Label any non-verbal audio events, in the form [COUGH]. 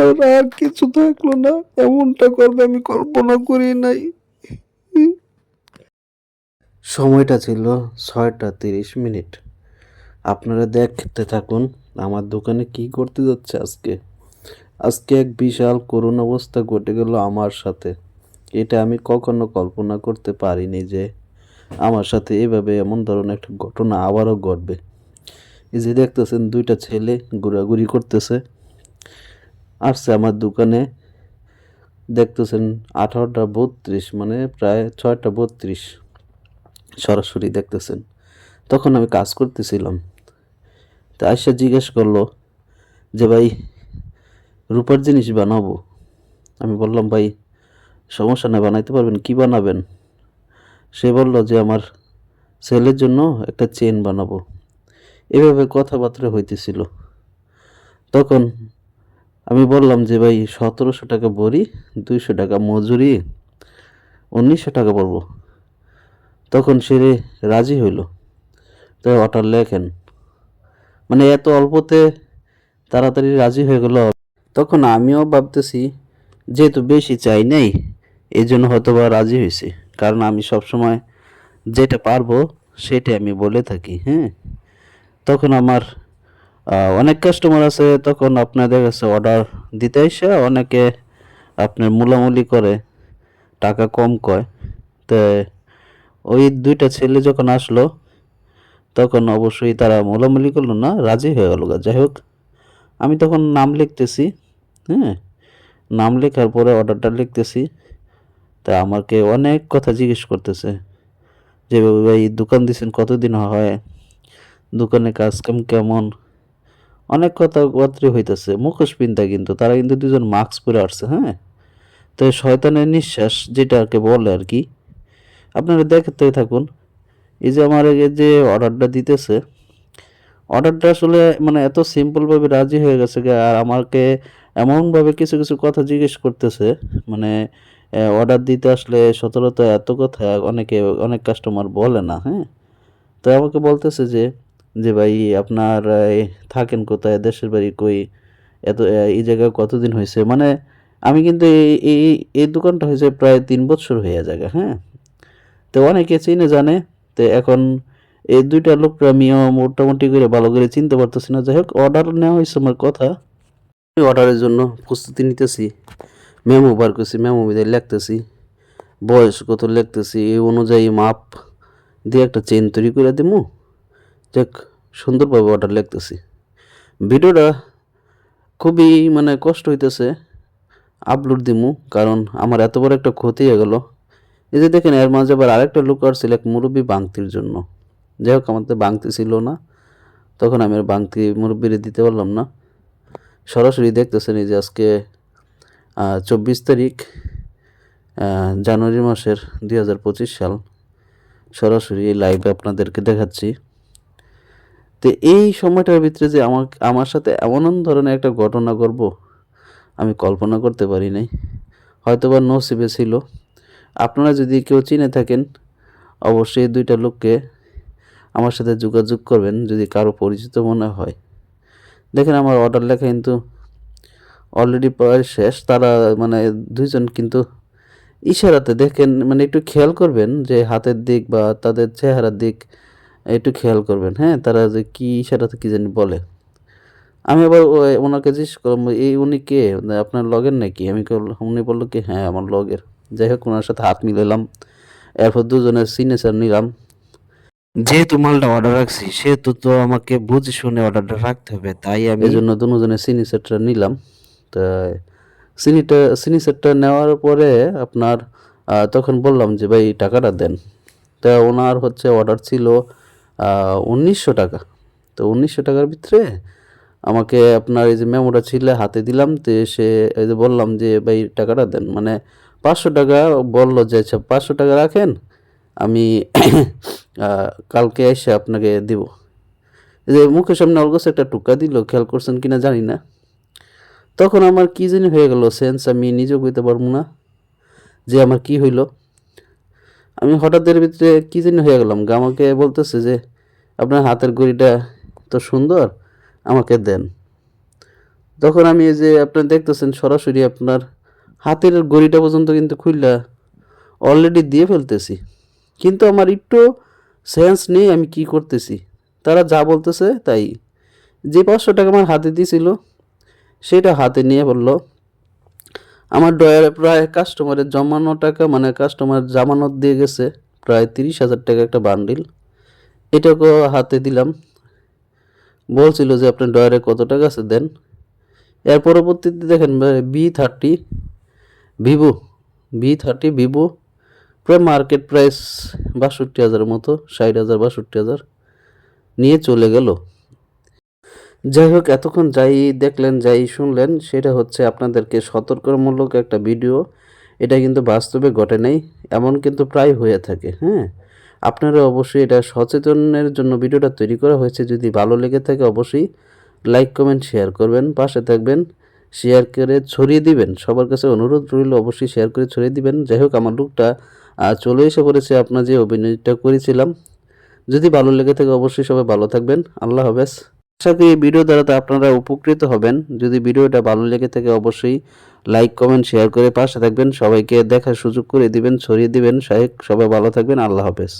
আর কিছু থাকল না। এমনটা করবে আমি কল্পনা করি নাই। সময়টা ছিল ছয়টা তিরিশ মিনিট। আপনারা দেখতে থাকুন আমার দোকানে কি করতে যাচ্ছে আজকে। আজকে এক বিশাল করুণ অবস্থা ঘটে গেল আমার সাথে। এটা আমি কখনো কল্পনা করতে পারিনি যে আমার সাথে এভাবে এমন ধরনের একটা ঘটনা আবারও ঘটবে। এই যে দেখতেছেন দুইটা ছেলে ঘোরাঘুরি করতেছে। আসছে আমার দোকানে। দেখতেছেন আঠারোটা বত্রিশ মানে প্রায় ছয়টা বত্রিশ সরাসরি দেখতেছেন। তখন আমি কাজ করতেছিলাম। তা আয়সা জিজ্ঞেস করল যে, ভাই, রূপার জিনিস বানাবো? আমি বললাম, ভাই, সমস্যা নেই, বানাইতে পারবেন? কি বানাবেন? সে বলল যে, আমার ছেলের জন্য একটা চেন বানাবো। এভাবে কথাবার্তা হইতেছিল। তখন আমি বললাম যে, ভাই, সতেরোশো টাকা বড়ি, দুইশো টাকা মজুরি, উনিশশো টাকা পড়ব। তখন সে রাজি হইল। তো অর্ডার লেখেন। মানে এত অল্পতে তাড়াতাড়ি রাজি হয়ে গেল। তখন আমিও ভাবতেছি, যেহেতু বেশি চাই নাই এই জন্য হয়তো বা রাজি হয়েছি কারণ আমি সবসময় যেটা পারব সেটা আমি বলে থাকি। হ্যাঁ? তখন আমার অনেক কাস্টমার আছে, তখন আপনাদের কাছে অর্ডার দিতে এসে অনেকে আপনার মূলামূলি করে টাকা কম কয়। তো ওই দুইটা ছেলে যখন আসলো, তখন অবশ্যই তারা মোলামুলি করল না, রাজি হয়ে গেল যাই হোক, আমি তখন নাম লিখতেছি হ্যাঁ? নাম লেখার পরে অর্ডারটা লিখতেছি। তা আমাকে অনেক কথা জিজ্ঞেস করতেছে, যে ভাই, দোকান দিছেন কতদিন হয়? দোকানে কাজ কাম কেমন? অনেক কথাবার্তা হইতেছে, মুখোশ পিন্তা কিন্তু, তারা কিন্তু দুজন মাস্ক পরে আসছে হ্যাঁ? তো শয়তানের নিঃশ্বাস, যেটাকে বলে আর কি, আপনারা দেখতে থাকুন। এই যে আমার যে অর্ডারটা দিতেছে, অর্ডারটা আসলে মানে এত সিম্পলভাবে রাজি হয়ে গেছে আর আমাকে এমনভাবে কিছু কিছু কথা জিজ্ঞেস করতেছে মানে অর্ডার দিতে আসলে সচরাচর এত কথা, অনেকে, অনেক কাস্টমার বলে না হ্যাঁ? তো আমাকে বলতেছে যে যে ভাই আপনার থাকেন কোথায়? দেশের বাড়ি কই? এত এই জায়গায় কতদিন হয়েছে? মানে আমি কিন্তু এই এই দোকানটা হয়েছে প্রায় তিন বছর হয়ে জায়গা হ্যাঁ? তো অনেকে চিনে জানে, তো এখন এই দুইটা লোকটা আমিও মোটামুটি করে ভালো করে চিনতে পারতেছি না। যাই হোক অর্ডার নেওয়া হয়েছে আমার কথা। আমি অর্ডারের জন্য প্রস্তুতি নিতেছি মেমো বার করছি মেমো মধ্যে লিখতেছি, বয়স কত লিখতেছি, এই অনুযায়ী মাপ দিয়ে একটা চেন তৈরি করে দিমু। যাক, সুন্দরভাবে অর্ডার লিখতেছি। ভিডিওটা খুবই মানে কষ্ট হইতেছে আপলোড দিমু, কারণ আমার এত বড় একটা ক্ষতি হয়ে গেল। এই যে দেখেন, এর মাঝে আবার আরেকটা লোক আসছিল এক মুরব্বী বাংতির জন্য। যাই হোক আমার তো বাংতি ছিল না, তখন আমি আর বাংতি মুরব্বীরে দিতে পারলাম না। সরাসরি দেখতেছেন এই যে আজকে চব্বিশ তারিখ জানুয়ারি মাসের দুই হাজার পঁচিশ সাল। সরাসরি লাইভে আপনাদেরকে দেখাচ্ছি। তো এই সময়টার ভিতরে যে আমার আমার সাথে এমন ধরনের একটা ঘটনা করব আমি কল্পনা করতে পারি নাই। হয়তো বা নসিবে ছিল। আপনারা যদি কেউ চিনে থাকেন, অবশ্যই দুইটা লোককে আমার সাথে যোগাযোগ করবেন, যদি কারও পরিচিত মনে হয়। দেখেন আমার অর্ডার লেখা কিন্তু অলরেডি প্রায় শেষ। তারা মানে দুইজন কিন্তু ইশারাতে দেখেন মানে একটু খেয়াল করবেন যে হাতের দিক বা তাদের চেহারার দিক একটু খেয়াল করবেন হ্যাঁ? তারা যে কি ইশারাতে কি জানি বলে। আমি আবার ওনাকে জিজ্ঞেস করলাম এই উনি কে? আপনার লগের নাকি? আমি উনি বলল কি হ্যাঁ আমার লগের। যাই হোক ওনার সাথে হাত মিলালাম এরপর দুজনের সিগনেচার নিলাম। যেহেতু মালটা অর্ডার রাখছি সেহেতু তো আমাকে বুঝে শুনে অর্ডারটা রাখতে হবে তাই আমি এই জন্য দুজনের সিগনেচারটা নিলাম। তা সিনিটা সিগনেচারটা নেওয়ার পরে আপনার তখন বললাম যে ভাই টাকাটা দেন। তা ওনার হচ্ছে অর্ডার ছিল উনিশশো টাকা। তো উনিশশো টাকার ভিতরে আমাকে আপনার এই যে মেমোটা ছিল, হাতে দিলাম, তো সে এই যে বললাম যে, ভাই, টাকাটা দেন। মানে পাঁচশো টাকা বলল যে আচ্ছা পাঁচশো টাকা রাখেন, আমি [COUGHS] কালকে এসে আপনাকে দিব। এই যে মুখের সামনে অলগোস একটা টুকা দিল, খেয়াল করছেন কিনা জানি না। তখন আমার কী জানি হয়ে গেল, সেন্স আমি নিজেও কইতে পারব না যে আমার কি হইল। আমি হঠাৎ এর ভিতরে কি জানি হয়ে গেলাম। আমাকে বলতেছে যে, আপনার হাতের ঘড়িটা তো সুন্দর, আমাকে দেন। তখন আমি এই যে আপনার দেখতেছেন, সরাসরি আপনার হাতের গড়িটা পর্যন্ত কিন্তু খুললা অলরেডি দিয়ে ফেলতেছি। কিন্তু আমার একটু সেন্স নেই আমি কি করতেছি। তারা যা বলতেছে তাই। যে পাঁচশো টাকা আমার হাতে দিয়েছিল সেটা হাতে নিয়ে বলল। আমার ডয়ারে প্রায় কাস্টমারের জমানো টাকা মানে কাস্টমার জামানত দিয়ে গেছে প্রায় তিরিশ হাজার টাকা একটা বান্ডিল এটাকে হাতে দিলাম। বলছিল যে, আপনার ডয়ারে কত টাকা আছে? দেন। এর পরবর্তীতে দেখেন V thirty Vivo V thirty Vivo প্রায় মার্কেট প্রাইস বাষট্টি হাজারের মতো, ষাট হাজার, বাষট্টি হাজার নিয়ে চলে গেল। যাই হোক, এতক্ষণ যাই দেখলেন, যাই শুনলেন, সেটা হচ্ছে আপনাদেরকে সতর্কমূলক একটা ভিডিও। এটা কিন্তু বাস্তবে ঘটে নাই, এমন কিন্তু প্রায় হয়ে থাকে হ্যাঁ? আপনারা অবশ্যই এটা সচেতনের জন্য ভিডিওটা তৈরি করা হয়েছে। যদি ভালো লেগে থাকে, অবশ্যই লাইক, কমেন্ট, শেয়ার করবেন, পাশে থাকবেন, শেয়ার করে ছড়িয়ে দিবেন। সবার কাছে অনুরোধ রইল, অবশ্যই শেয়ার করে ছড়িয়ে দিবেন। যাই হোক, আমার লুকটা চলে এসে পড়েছে, আপনার যে অভিনয়টা করেছিলাম। যদি ভালো লেগে থাকে, অবশ্যই সবাই ভালো থাকবেন। আল্লাহ হাফেজ। আশা করি ভিডিও দ্বারা আপনারা উপকৃত হবেন। যদি ভিডিওটা ভালো লেগে থাকে, অবশ্যই লাইক কমেন্ট শেয়ার করে পাশে থাকবেন। সবাইকে দেখার সুযোগ করে দিবেন, ছড়িয়ে দিবেন। সবাই ভালো থাকবেন। আল্লাহ হাফেজ।